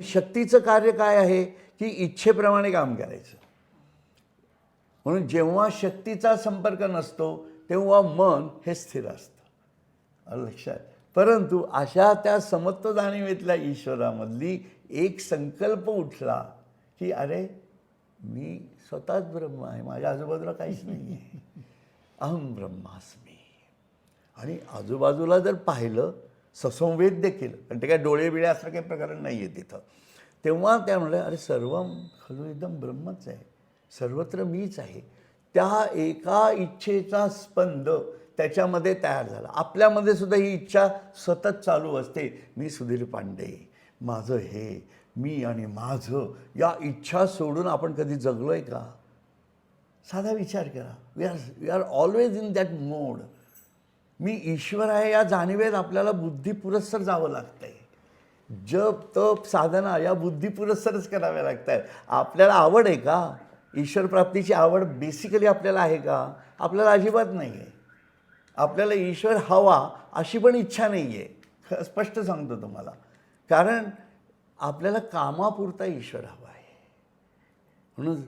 शक्तीचं कार्य काय आहे? की इच्छेप्रमाणे काम करायचं. म्हणून जेव्हा शक्तीचा संपर्क नसतो तेव्हा मन हे स्थिर असतं. लक्षात? परंतु अशा त्या समत्व जाणीवेतल्या ईश्वरामधली एक संकल्प उठला की अरे मी स्वतःच ब्रह्म आहे. माझ्या आजूबाजूला काहीच नाही आहे अहम ब्रह्मास्मी. आणि आजूबाजूला जर पाहिलं ससंवेद देखील. आणि ते काय डोळे बिळे असं काही प्रकरण नाही आहे तिथं. तेव्हा त्या म्हणलं अरे सर्व खलू एकदम ब्रह्मच आहे. सर्वत्र मीच आहे. त्या एका इच्छेचा स्पंद त्याच्यामध्ये तयार झाला. आपल्यामध्ये सुद्धा ही इच्छा सतत चालू असते. मी सुधीर पांडे माझं हे मी आणि माझं या इच्छा सोडून आपण कधी जगलो आहे का? साधा विचार करा. We are we are always in that mode मी ईश्वर आहे या जाणीवेत आपल्याला बुद्धिपुरस्सर जावं लागतं आहे जप तप साधना या बुद्धिपुरस्सरच कराव्या लागत आहेत आपल्याला आवड आहे का? ईश्वर प्राप्तीची आवड बेसिकली आपल्याला आहे का? आपल्याला अजिबात नाही आहे आपल्याला ईश्वर हवा अशी पण इच्छा नाही आहे ख स्पष्ट सांगतो तुम्हाला. कारण आपल्याला कामापुरता ईश्वर हवा आहे. म्हणून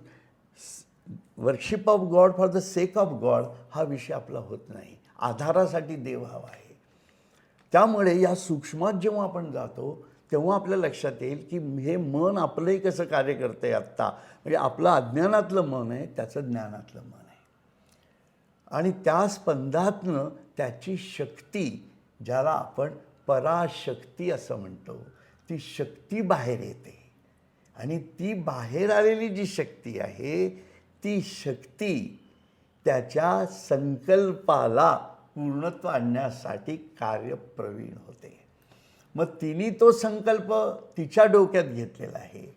worship of God for the sake of God हा विषय आपला होत नाही. आधारासाठी देव हवा आहे. त्यामुळे या सूक्ष्मात जेव्हा आपण जातो तेव्हा आपल्या लक्षात येईल की हे मन आपलंही कसं कार्य करतं आहे आत्ता. म्हणजे आपलं अज्ञानातलं मन आहे त्याचं ज्ञानातलं मन आहे. आणि त्या स्पंदातनं त्याची शक्ती ज्याला आपण पराशक्ती असं म्हणतो ती शक्ती बाहेर येते. आणि ती बाहेर आलेली जी शक्ती आहे ती शक्ती त्याच्या संकल्पाला पूर्णत्व आणण्यासाठी कार्यप्रवीण होते. मग तिने तो संकल्प तिच्या डोक्यात घेतलेला आहे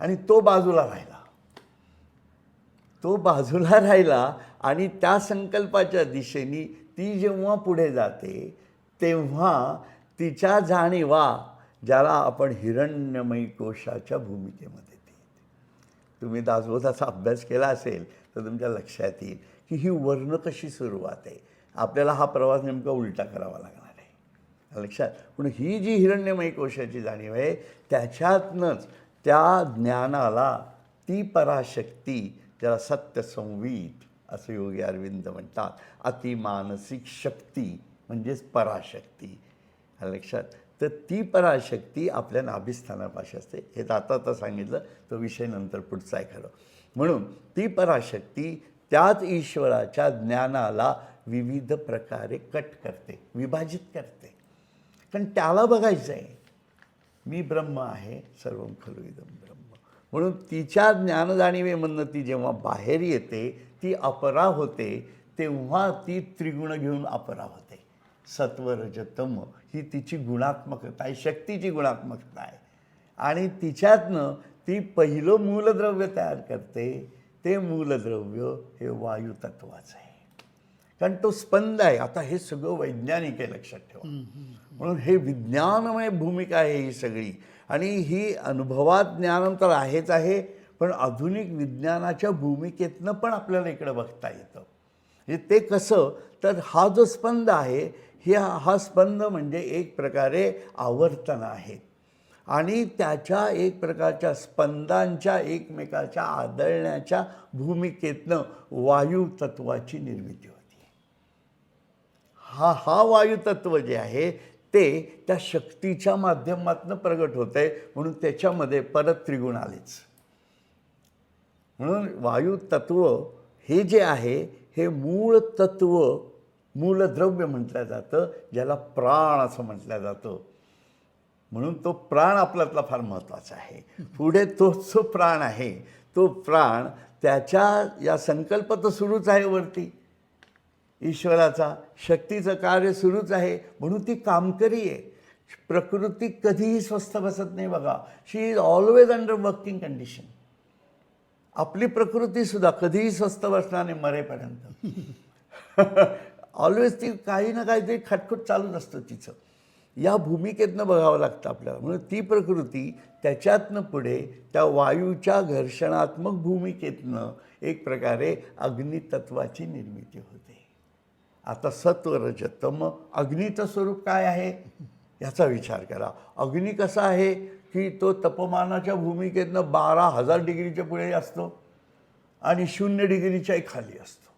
आणि तो बाजूला राहिला. तो बाजूला राहिला आणि त्या संकल्पाच्या दिशेने ती जेव्हा पुढे जाते तेव्हा तिच्या जाणीवा ज्याला आपण हिरण्यमयी कोशाच्या भूमिकेमध्ये ती तुम्ही दासबोधाचा अभ्यास केला असेल तर तुमच्या लक्षात येईल की ही वर्ण कशी सुरुवात आहे. आपल्याला हा प्रवास नेमका उलटा करावा लागणार आहे. लक्षात पण ही जी हिरण्यमयी कोशाची जाणीव आहे त्याच्यातनंच त्या ज्ञानाला ती पराशक्ती ज्याला सत्यसंवीत असं योगी अरविंद म्हणतात अतिमानसिक शक्ती म्हणजेच पराशक्ती. लक्षात तर ती पराशक्ती आपल्या नाभिस्थानापाशी असते. हे तर आता आता सांगितलं तो विषय नंतर पुढचा आहे खरं. म्हणून ती पराशक्ती त्याच ईश्वराच्या ज्ञानाला विविध प्रकारे कट करते विभाजित करते. कारण त्याला बघायचं आहे मी ब्रह्म आहे सर्व खलु इदम ब्रह्म. म्हणून तिच्या ज्ञानजाणीवेमधनं ती जेव्हा बाहेर येते ती अपरा होते तेव्हा ती त्रिगुण घेऊन अपरा होते. सत्व रजतम ही तिची गुणात्मकता आहे शक्तीची गुणात्मकता आहे. आणि तिच्यातनं ती पहिलं मूलद्रव्य तयार करते ते मूलद्रव्य हे वायुतत्वाचं आहे. कारण तो स्पंद आहे. आता हे सगळं वैज्ञानिक आहे लक्षात ठेवा. म्हणून हे विज्ञानमय भूमिका आहे ही सगळी. आणि ही अनुभवात ज्ञान तर आहेच आहे पण आधुनिक विज्ञानाच्या भूमिकेतनं पण आपल्याला इकडं बघता येतं. म्हणजे ते कसं? तर हा जो स्पंद आहे हे हा स्पंद म्हणजे एक प्रकारे आवर्तन आहेत आणि त्याच्या एक प्रकारच्या स्पंदांच्या एकमेकाच्या आदळण्याच्या भूमिकेतनं वायू तत्वाची निर्मिती होती. हा हा वायुतत्व जे आहे ते त्या शक्तीच्या माध्यमातून प्रगट होत आहे म्हणून त्याच्यामध्ये परत त्रिगुण आलेच. म्हणून वायुतत्व हे जे आहे हे मूळ तत्व मूलद्रव्य म्हटलं जातं ज्याला प्राण असं म्हटलं जातं. म्हणून तो प्राण आपल्यातला फार महत्त्वाचा आहे. पुढे तो जो प्राण आहे. तो प्राण त्याच्या या संकल्प तर सुरूच आहे वरती. ईश्वराचा शक्तीचं कार्य सुरूच आहे म्हणून ती कामकरी आहे. प्रकृती कधीही स्वस्थ बसत नाही बघा. She is always under working condition आपली प्रकृतीसुद्धा कधीही स्वस्थ बसणार नाही मरेपर्यंत. ऑलवेज ती काही ना काहीतरी खटखट चालूच असतं तिचं. या भूमिकेतनं बघावं लागतं आपल्याला. म्हणून ती प्रकृती त्याच्यातनं पुढे त्या वायूच्या घर्षणात्मक भूमिकेतनं एक प्रकारे अग्नितत्वाची निर्मिती होते. आता सत्व रजतम अग्नीचं स्वरूप काय आहे? याचा विचार करा. अग्नी कसा आहे की तो तपमानाच्या भूमिकेतनं बारा हजार डिग्रीच्या पुढे असतो आणि शून्य डिग्रीच्याही खाली असतो.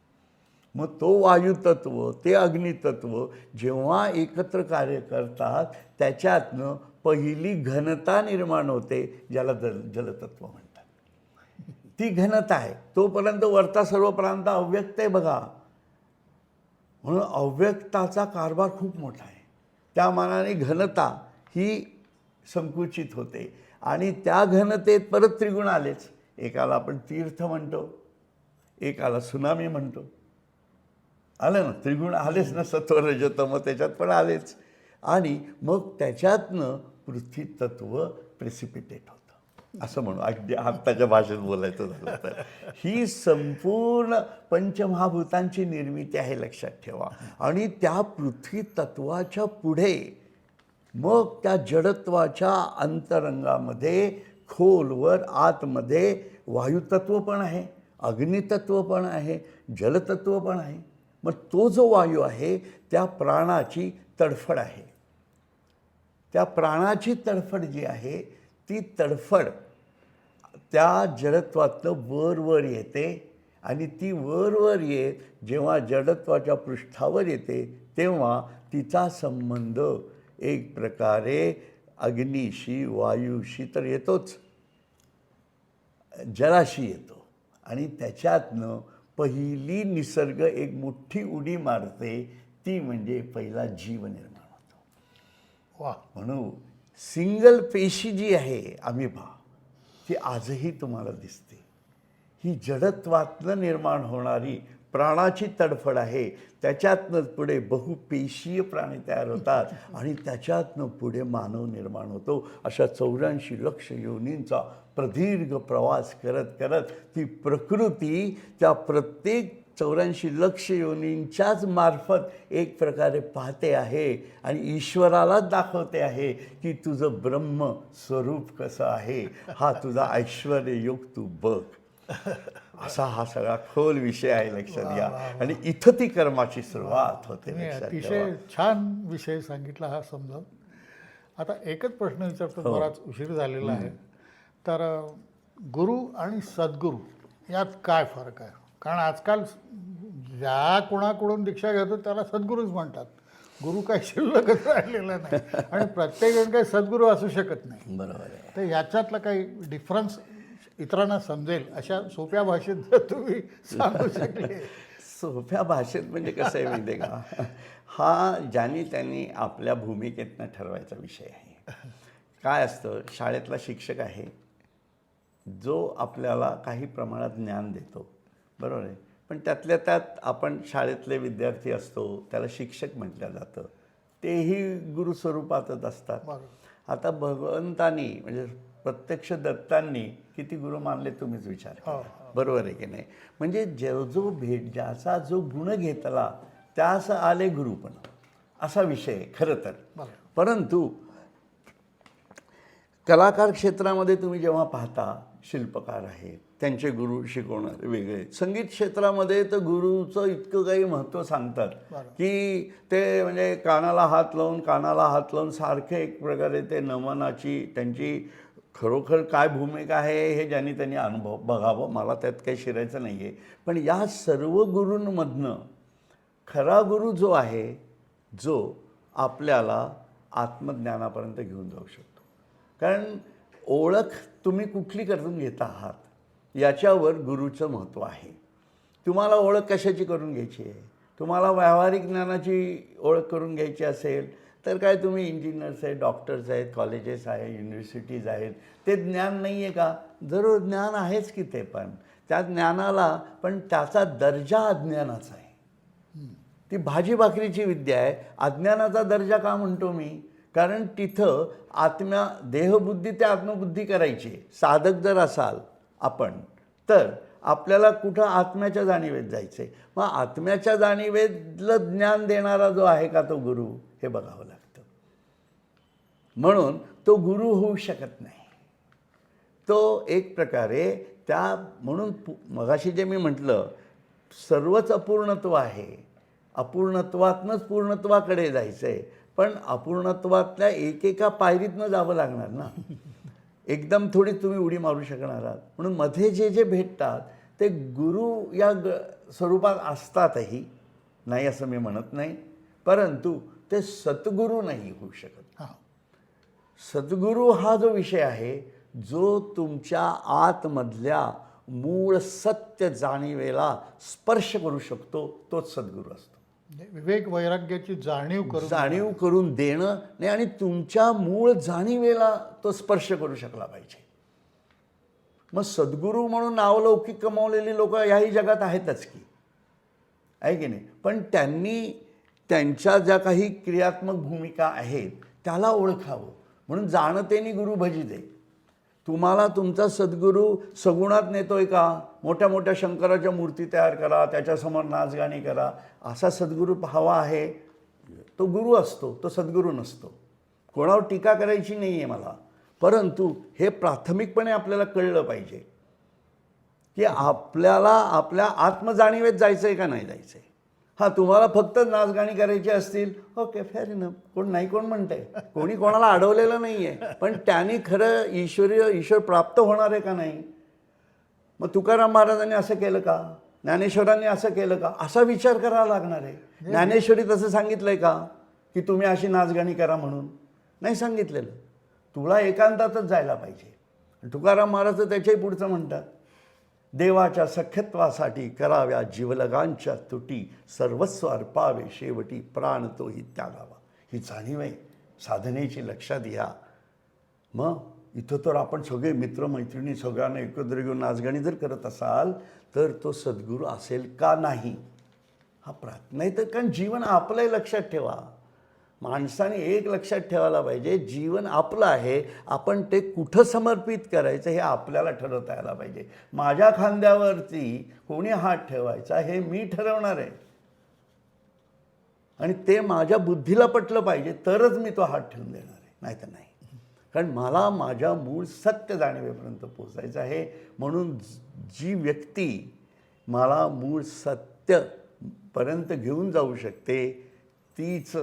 मग तो वायुतत्व ते अग्नितत्व जेव्हा एकत्र कार्य करतात त्याच्यातनं पहिली घनता निर्माण होते ज्याला जल जलतत्व म्हणतात. ती घनता आहे. तोपर्यंत वरता सर्व प्रांत अव्यक्त आहे बघा. म्हणून अव्यक्ताचा कारभार खूप मोठा आहे. त्या मानाने घनता ही संकुचित होते. आणि त्या घनतेत परत त्रिगुण आलेच. एकाला आपण तीर्थ म्हणतो एकाला सुनामी म्हणतो. आलं ना? त्रिगुण आलेच ना? सत्व रजतम त्याच्यात पण आलेच. आणि मग त्याच्यातनं पृथ्वी तत्व प्रेसिपिटेट होतं. असं म्हणू. अगदी आत्ताच्या भाषेत बोलायचं झालं तर. ही संपूर्ण पंचमहाभूतांची निर्मिती आहे लक्षात ठेवा. आणि त्या पृथ्वी तत्वाच्या पुढे मग त्या जडत्वाच्या अंतरंगामध्ये खोलवर आतमध्ये वायुतत्व पण आहे अग्नितत्व पण आहे जलतत्व पण आहे. मग तो जो वायू आहे त्या प्राणाची तडफड आहे. त्या प्राणाची तडफड जी आहे ती तडफड त्या जडत्वातनं वर वर येते आणि ती वर वर येत जेव्हा जडत्वाच्या पृष्ठावर येते तेव्हा तिचा संबंध एक प्रकारे अग्नीशी वायूशी तर येतोच. जलाशी येतो आणि त्याच्यातनं पहिली निसर्ग एक मोठी उडी मारते ती म्हणजे पहिला जीव निर्माण होतो. वा. म्हणून सिंगल पेशी जी आहे अमिभा ती आजही तुम्हाला दिसते. ही जडत्वातनं निर्माण होणारी प्राणाची तडफड आहे. त्याच्यातनं पुढे बहुपेशीय प्राणी तयार होतात आणि त्याच्यातनं पुढे मानव निर्माण होतो. अशा चौऱ्याऐंशी लक्ष योनींचा प्रदीर्घ प्रवास करत करत ती प्रकृती त्या प्रत्येक चौऱ्याऐंशी लक्ष योनींच्याच मार्फत एक प्रकारे पाहते आहे आणि ईश्वरालाच दाखवते आहे की तुझं ब्रह्म स्वरूप कसं आहे. हा तुझा ऐश्वर योग तू बघ. असा हा सगळा खोल विषय आहे लक्षात घ्या. आणि इथं ती कर्माची सुरुवात होते अतिशय छान विषय सांगितला हा समजावून. आता एकच प्रश्न विचारतो हो. बराच उशीर झालेला आहे. तर गुरु आणि सद्गुरू यात काय फरक आहे? कारण आजकाल ज्या कोणाकडून दीक्षा घेतो त्याला सद्गुरूच म्हणतात. गुरु काही शिल्लकच राहिलेला नाही. आणि प्रत्येकजण काही सद्गुरू असू शकत नाही. बरोबर तर याच्यातला काही डिफरन्स इतरांना समजेल अशा सोप्या भाषेत जर तुम्ही सांगू शकले. सोप्या भाषेत म्हणजे कसं आहे माहिती का? हा ज्यांनी त्यांनी आपल्या भूमिकेतनं ठरवायचा विषय आहे. काय असतं? शाळेतला शिक्षक आहे. जो आपल्याला काही प्रमाणात ज्ञान देतो. बरोबर आहे. पण त्यातल्या त्यात आपण शाळेतले विद्यार्थी असतो त्याला शिक्षक म्हटलं जातं. तेही गुरुस्वरूपातच असतात. आता भगवंतांनी म्हणजे प्रत्यक्ष दत्तांनी किती गुरु मानले तुम्हीच विचार करा. हो, बरोबर आहे की नाही? म्हणजे जो जो भेट ज्याचा जो गुण घेतला त्यास आले गुरु पण. असा विषय आहे खरं तर. परंतु कलाकार क्षेत्रामध्ये तुम्ही जेव्हा पाहता शिल्पकार आहेत त्यांचे गुरु शिकवणारे वेगळे. संगीत क्षेत्रामध्ये तर गुरुचं इतकं काही महत्त्व सांगतात. की ते म्हणजे कानाला हात लावून कानाला हात लावून सारखे एक प्रकारे ते नमनाची त्यांची खरोखर काय भूमिका आहे हे ज्यांनी त्यांनी अनुभव बघावं मला त्यात काही शिरायचं नाही आहे पण या सर्व गुरूंमधनं खरा गुरु जो आहे जो आपल्याला आत्मज्ञानापर्यंत घेऊन जाऊ शकतो. कारण ओळख तुम्ही कुठली करून घेत आहात? याच्यावर गुरुचं महत्त्व आहे. तुम्हाला ओळख कशाची करून घ्यायची आहे? तुम्हाला व्यावहारिक ज्ञानाची ओळख करून घ्यायची असेल तर काय तुम्ही इंजिनियर्स आहेत डॉक्टर्स आहेत कॉलेजेस आहेत युनिव्हर्सिटीज आहेत ते ज्ञान नाही आहे का? जरूर ज्ञान आहेच की ते पण. त्या ज्ञानाला पण त्याचा दर्जा अज्ञानाचा आहे. ती भाजी भाकरीची विद्या आहे. अज्ञानाचा दर्जा का म्हणतो मी? कारण तिथं आत्म्या देहबुद्धी ते आत्मबुद्धी करायची. साधक जर असाल आपण. तर आपल्याला कुठं आत्म्याच्या जाणीवेत जायचं आहे मग आत्म्याच्या जाणीवेतलं ज्ञान देणारा जो आहे का तो गुरु? हे बघावं लागतं. म्हणून तो गुरु होऊ शकत नाही. तो एक प्रकारे त्या म्हणून मगाशी जे मी म्हटलं सर्वच अपूर्णत्व आहे. अपूर्णत्वातनंच पूर्णत्वाकडे जायचं आहे पण अपूर्णत्वातल्या एकेका पायरीतनं जावं लागणार ना? एकदम थोडी तुम्ही उडी मारू शकणार आहात. म्हणून मध्ये जे जे भेटतात ते गुरु या ग स्वरूपात असतातही. नाही असं मी म्हणत नाही. परंतु ते सद्गुरू नाही होऊ शकत. हां. सद्गुरू हा जो विषय आहे जो तुमच्या आतमधल्या मूळ सत्य जाणीवेला स्पर्श करू शकतो तोच सद्गुरू असतो. विवेक वैराग्याची जाणीव करून जाणीव करून देणं नाही आणि तुमच्या मूळ जाणीवेला तो स्पर्श करू शकला पाहिजे. मग सद्गुरू म्हणून नावलौकिक कमावलेली लोक याही जगात आहेतच की. आहे की नाही? पण त्यांनी त्यांच्या ज्या काही क्रियात्मक भूमिका आहेत त्याला ओळखावं. म्हणून जाणतेनी गुरु भजिते तुम्हाला तुमचा सद्गुरू सगुणात नेतोय का? मोठ्या मोठ्या शंकराच्या मूर्ती तयार करा त्याच्यासमोर नाचगाणी करा. असा सद्गुरू हवा आहे. तो गुरु असतो तो सद्गुरू नसतो. कोणावर टीका करायची नाही आहे मला. परंतु हे प्राथमिकपणे आपल्याला कळलं पाहिजे. की आपल्याला आपल्या आत्मजाणीवेत जायचं आहे का नाही जायचं आहे हां तुम्हाला फक्त नाचगाणी करायची असतील. ओके फेअर इनफ कोण नाही कोण म्हणतंय? कोणी कोणाला अडवलेलं नाही आहे पण त्यांनी खरं ईश्वरीय ईश्वर प्राप्त होणार आहे का नाही? मग तुकाराम महाराजांनी असं केलं का? ज्ञानेश्वरांनी असं केलं का? असा विचार करावा लागणार आहे. ज्ञानेश्वरी तसं सांगितलंय का? की तुम्ही अशी नाचगाणी करा म्हणून. नाही सांगितलेलं. तुला एकांतातच जायला पाहिजे. तुकाराम महाराज त्याच्याही पुढचं म्हणतात. देवाच्या सख्यत्वासाठी कराव्या जीवलगांच्या तुटी सर्वस्व अर्पावे शेवटी प्राण तोही त्यागावा. ही जाणीव आहे. साधनेची लक्षात घ्या मग इथं तर आपण सगळे मित्रमैत्रिणी सगळ्यांना एकत्र घेऊन नाचगाणी जर करत असाल तर तो सद्गुरू असेल का नाही? हा प्रार्थना नाही तर कारण जीवन आपलंही लक्षात ठेवा. माणसाने एक लक्षात ठेवायला पाहिजे जीवन आपलं आहे आपण ते कुठं समर्पित करायचं हे आपल्याला ठरवता यायला पाहिजे. माझ्या खांद्यावरती कोणी हात ठेवायचा हे मी ठरवणार आहे. आणि ते माझ्या बुद्धीला पटलं पाहिजे तरच मी तो हात ठेवून देणार आहे. नाही तर नाही. कारण मला माझ्या मूळ सत्य जाणीवेपर्यंत पोचायचं आहे. म्हणून जी व्यक्ती मला मूळ सत्यपर्यंत घेऊन जाऊ शकते तीच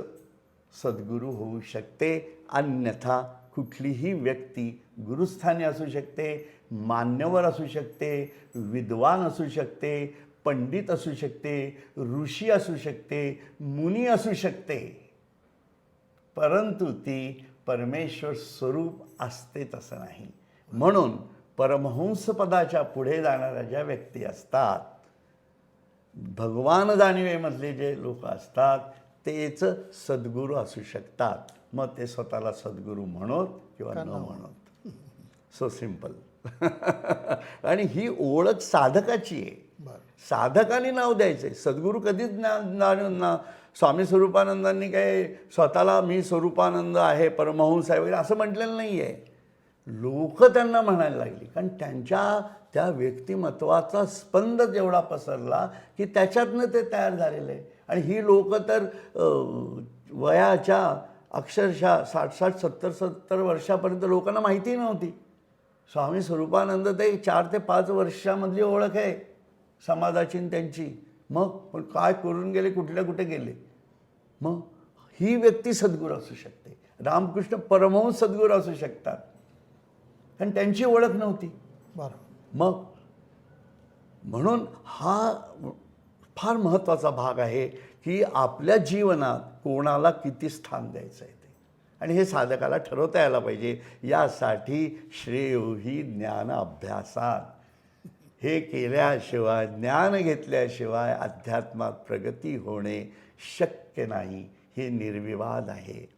सद्गुरू होऊ शकते. अन्यथा कुठलीही व्यक्ती गुरुस्थानी असू शकते मान्यवर असू शकते विद्वान असू शकते पंडित असू शकते ऋषी असू शकते मुनी असू शकते. परंतु ती परमेश्वर स्वरूप असते तसं नाही. म्हणून परमहंसपदाच्या पुढे जाणाऱ्या ज्या व्यक्ती असतात भगवान जाणीवेमधले जे लोक असतात तेच सद्गुरू असू शकतात. मग ते स्वतःला सद्गुरू म्हणत किंवा न म्हणत. सो सिंपल आणि ही ओळख साधकाची आहे. साधकाने नाव द्यायचे सद्गुरू कधीच ना स्वामी स्वरूपानंदांनी काय स्वतःला मी स्वरूपानंद आहे परमहंस आहे वगैरे असं म्हटलेलं नाही आहे लोक त्यांना म्हणायला लागली. कारण त्यांच्या त्या व्यक्तिमत्वाचा स्पंद जेवढा पसरला की त्याच्यातनं ते तयार झालेलं. आहे आणि ही लोक तर वयाच्या अक्षरशः साठ साठ सत्तर सत्तर वर्षापर्यंत लोकांना माहिती नव्हती. स्वामी स्वरूपानंद ते चार ते पाच वर्षामधली ओळख आहे समाजाची त्यांची. मग पण काय करून गेले कुठल्या कुठे गेले? मग ही व्यक्ती सद्गुरू असू शकते. रामकृष्ण परमहंस सद्गुरू असू शकतात. कारण त्यांची ओळख नव्हती. बरं. मग म्हणून हा फार महत्त्वाचा भाग आहे की आपल्या जीवनात कोणाला किती स्थान द्यायचं आहे ते. आणि हे साधकाला ठरवता यायला पाहिजे. यासाठी श्रेयोही ज्ञान अभ्यासात. हे केल्याशिवाय ज्ञान घेतल्याशिवाय अध्यात्मात प्रगती होणे शक्य नाही. हे निर्विवाद आहे.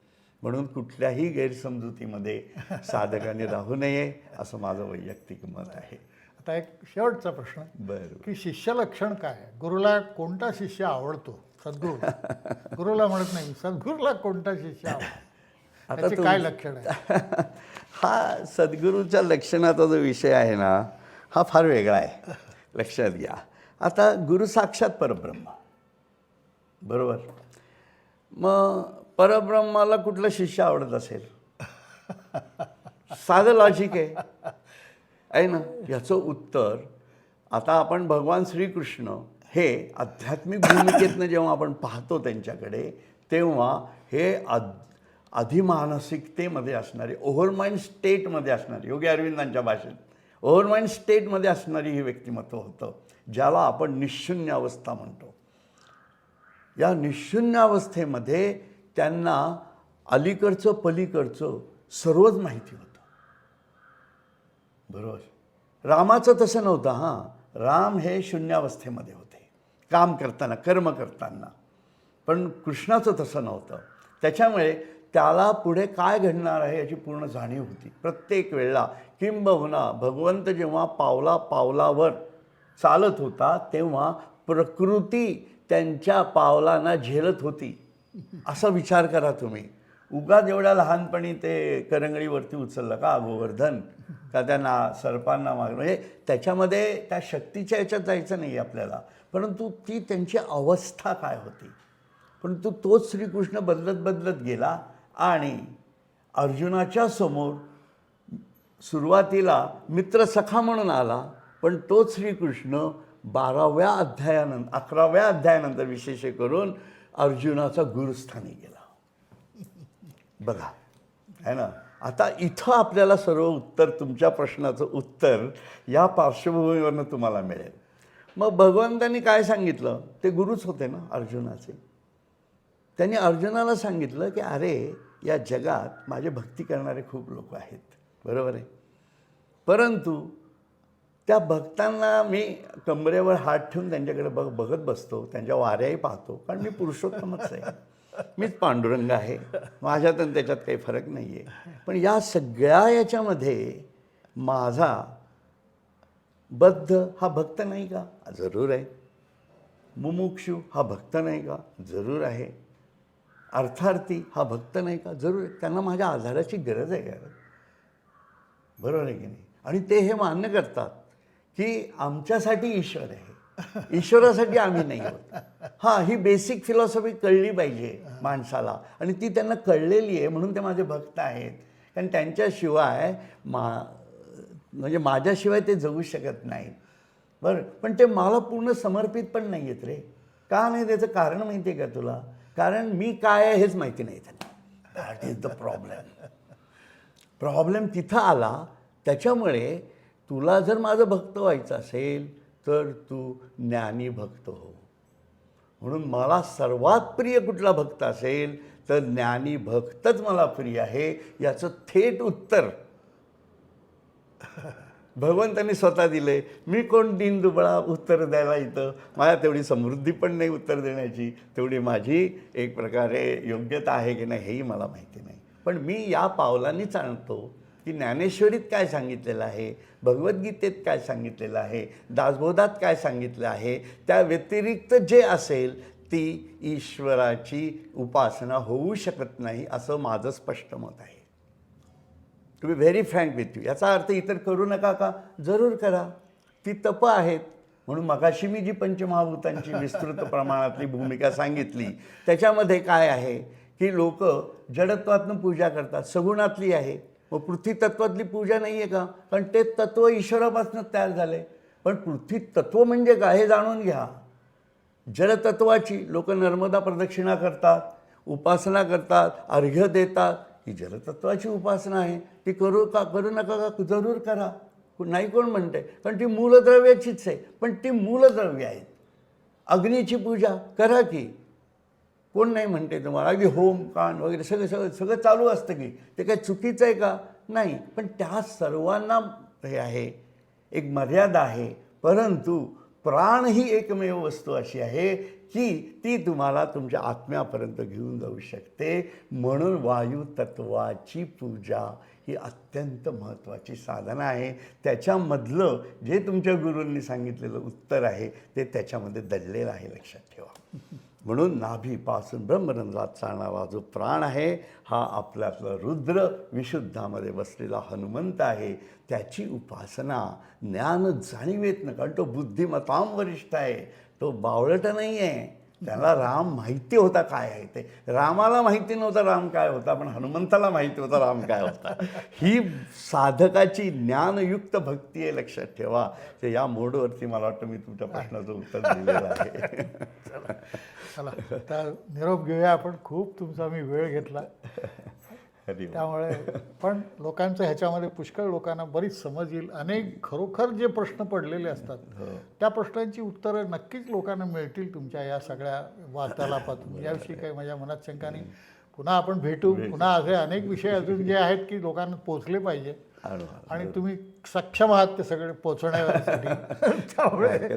म्हणून कुठल्याही गैरसमजुतीमध्ये साधकाने राहू नये असं माझं वैयक्तिक मत आहे. आता एक शेवटचा प्रश्न. बरं की शिष्य लक्षण काय? गुरुला कोणता शिष्य आवडतो? सद्गुरू. गुरुला म्हणत नाही सद्गुरूला कोणता शिष्य आवडतो? आता त्याचे काय लक्षण आहे हा सद्गुरूच्या लक्षणाचा जो विषय आहे ना हा फार वेगळा आहे. लक्षात घ्या. आता गुरु साक्षात परब्रह्म. बरोबर? मग परब्रह्माला कुठला शिष्य आवडत असेल? साधं लॉजिक आहे. आहे ना? याचं उत्तर आता आपण भगवान श्रीकृष्ण हे आध्यात्मिक भूमिकेतनं जेव्हा आपण पाहतो त्यांच्याकडे तेव्हा हे अद अधिमानसिकतेमध्ये असणारे ओव्हरमाइंड स्टेटमध्ये असणारी योगी अरविंदांच्या भाषेत ओव्हरमाइंड स्टेटमध्ये असणारी ही व्यक्तिमत्व होतं ज्याला आपण निशून्य अवस्था म्हणतो. या निशून्य अवस्थेमध्ये त्यांना अलीकडचं पलीकडचं सर्वच माहिती होतं. बरोबर. रामाचं तसं नव्हतं हां. राम हे शून्यावस्थेमध्ये होते. काम करताना कर्म करताना. पण कृष्णाचं तसं नव्हतं. त्याच्यामुळे त्याला पुढे काय घडणार आहे याची पूर्ण जाणीव होती. प्रत्येक वेळेला किंबहुना भगवंत जेव्हा पावला पावलावर चालत होता तेव्हा प्रकृती त्यांच्या पावलांना झेलत होती. असा विचार करा तुम्ही. उगाच एवढ्या लहानपणी ते करंगळीवरती उचललं का गोवर्धन? का त्यांना सर्पांना माग म्हणजे त्याच्यामध्ये त्या शक्तीच्या याच्यात जायचं नाही आपल्याला. परंतु ती त्यांची अवस्था काय होती? परंतु तोच श्रीकृष्ण बदलत बदलत गेला आणि अर्जुनाच्या समोर सुरुवातीला मित्र सखा म्हणून आला पण तोच श्रीकृष्ण बाराव्या अध्यायानंतर अकराव्या अध्यायानंतर विशेष करून अर्जुनाचा गुरुस्थानी गेला. बघा. आहे ना? आता इथं आपल्याला सर्व उत्तर तुमच्या प्रश्नाचं उत्तर या पार्श्वभूमीवरनं तुम्हाला मिळेल. मग भगवंतांनी काय सांगितलं? ते गुरुच होते ना अर्जुनाचे. त्यांनी अर्जुनाला सांगितलं की अरे या जगात माझे भक्ती करणारे खूप लोक आहेत. बरोबर आहे? परंतु त्या भक्तांना मी कमरेवर हात ठेवून त्यांच्याकडे बघ बघत बसतो त्यांच्या वाऱ्याही पाहतो कारण मी पुरुषोत्तमच आहे. मीच पांडुरंग आहे. माझ्यात आणि त्याच्यात काही फरक नाही आहे पण या सगळ्या याच्यामध्ये माझा बद्ध हा भक्त नाही का? जरूर आहे. मुमुक्षू हा भक्त नाही का? जरूर आहे. अर्थार्थी हा भक्त नाही का? जरूर आहे. त्यांना माझ्या आधाराची गरज आहे यार. बरोबर आहे की नाही? आणि ते हे मान्य करतात की आमच्यासाठी ईश्वर आहे. ईश्वरासाठी आम्ही नाही होत हां ही बेसिक फिलॉसॉफी कळली पाहिजे माणसाला. आणि ती त्यांना कळलेली आहे म्हणून ते माझे भक्त आहेत. कारण त्यांच्याशिवाय मा म्हणजे माझ्याशिवाय ते जगू शकत नाहीत. बरं पण ते मला पूर्ण समर्पित पण नाही आहेत रे. का नाही त्याचं कारण माहिती आहे का तुला? कारण मी काय आहे हेच माहिती नाही त्यांना. That is the problem problem तिथं आला त्याच्यामुळे तुला जर माझं भक्त व्हायचं असेल तर तू ज्ञानी भक्त हो. म्हणून मला सर्वात प्रिय कुठला भक्त असेल तर ज्ञानी भक्तच मला प्रिय आहे याचं थेट उत्तर. भगवंतांनी स्वतः दिले. मी कोण दिन दुबळा उत्तर द्यायला इथं? मला तेवढी समृद्धी पण नाही उत्तर देण्याची. तेवढी माझी एक प्रकारे योग्यता आहे की नाही हेही मला माहिती नाही. पण मी या पावलांनी जाणतो की ज्ञानेश्वरीत काय सांगितलेलं आहे? भगवद्गीतेत काय सांगितलेलं आहे? दासबोधात काय सांगितलं आहे? त्या व्यतिरिक्त जे असेल ती ईश्वराची उपासना होऊ शकत नाही असं माझं स्पष्ट मत आहे. To be very frank with you याचा अर्थ इतर करू नका का? जरूर करा. ती तप आहेत. म्हणून मगाशी मी जी पंचमहाभूतांची विस्तृत प्रमाणातली भूमिका सांगितली त्याच्यामध्ये काय आहे? की लोक जडत्वातनं पूजा करतात सगुणातली आहे. मग पृथ्वी तत्वातली पूजा नाही आहे का? कारण ते तत्व ईश्वरापासून तयार झाले पण पृथ्वी तत्व म्हणजे काय हे जाणून घ्या. जलतत्वाची लोक नर्मदा प्रदक्षिणा करतात उपासना करतात अर्घ्य देतात. ही जलतत्वाची उपासना आहे. ती करू का करू नका का जरूर करा. नाही कोण म्हणते कारण ती मूलद्रव्याचीच आहे. पण ती मूलद्रव्य आहेत. अग्नीची पूजा करा की. कोण नाही म्हणते तुम्हाला? अगदी होम कान वगैरे सगळं सगळं सगळं चालू असतं की. ते काय चुकीचं आहे का? नाही. पण त्या सर्वांना हे आहे. एक मर्यादा आहे. परंतु प्राण ही एकमेव वस्तू अशी आहे की ती तुम्हाला तुमच्या आत्म्यापर्यंत घेऊन जाऊ शकते. म्हणून वायू तत्वाची पूजा ही अत्यंत महत्त्वाची साधना आहे. त्याच्यामधलं जे तुमच्या गुरूंनी सांगितलेलं उत्तर आहे ते त्याच्यामध्ये दडलेलं आहे. लक्षात ठेवा. म्हणून नाभीपासून ब्रह्मरंध्रात चालणारा जो प्राण आहे हा आपल्यातला रुद्र विशुद्धामध्ये बसलेला हनुमंत आहे. त्याची उपासना ज्ञान जाणीवेत न कारण तो बुद्धिमतां वरिष्ठ आहे. तो बावळट नाही आहे त्याला राम माहिती होता काय आहे ते. रामाला माहिती नव्हता राम काय होता पण हनुमंताला माहिती होता राम काय होता. ही साधकाची ज्ञानयुक्त भक्ती आहे लक्षात ठेवा. ते या मोडवरती मला वाटतं मी तुमच्या प्रश्नाचं उत्तर दिलेलं आहे. चला आता निरोप घेऊया आपण. खूप तुमचा मी वेळ घेतला. त्यामुळे पण लोकांचं ह्याच्यामध्ये पुष्कळ लोकांना बरीच समज येईल. अनेक खरोखर जे प्रश्न पडलेले असतात त्या प्रश्नांची उत्तरं नक्कीच लोकांना मिळतील तुमच्या या सगळ्या वार्तालापातून. याविषयी काही माझ्या मनात शंका नाही. पुन्हा आपण भेटू. पुन्हा असे अनेक विषय अजून जे आहेत की लोकांना पोचले पाहिजे आणू, तुम्ही सक्षम आहात ते सगळे पोचण्यासाठी त्यामुळे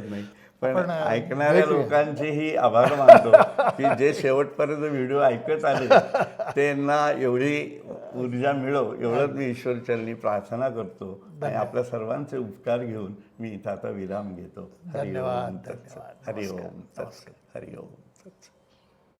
पण ऐकणाऱ्या. लोकांचेही आभार मानतो की जे शेवटपर्यंत व्हिडिओ ऐकत आले त्यांना एवढी ऊर्जा मिळो एवढंच मी ईश्वरचरणी प्रार्थना करतो. आणि आपल्या सर्वांचे उपकार घेऊन मी इथं आता विराम घेतो. हरि ओम धन्यवाद,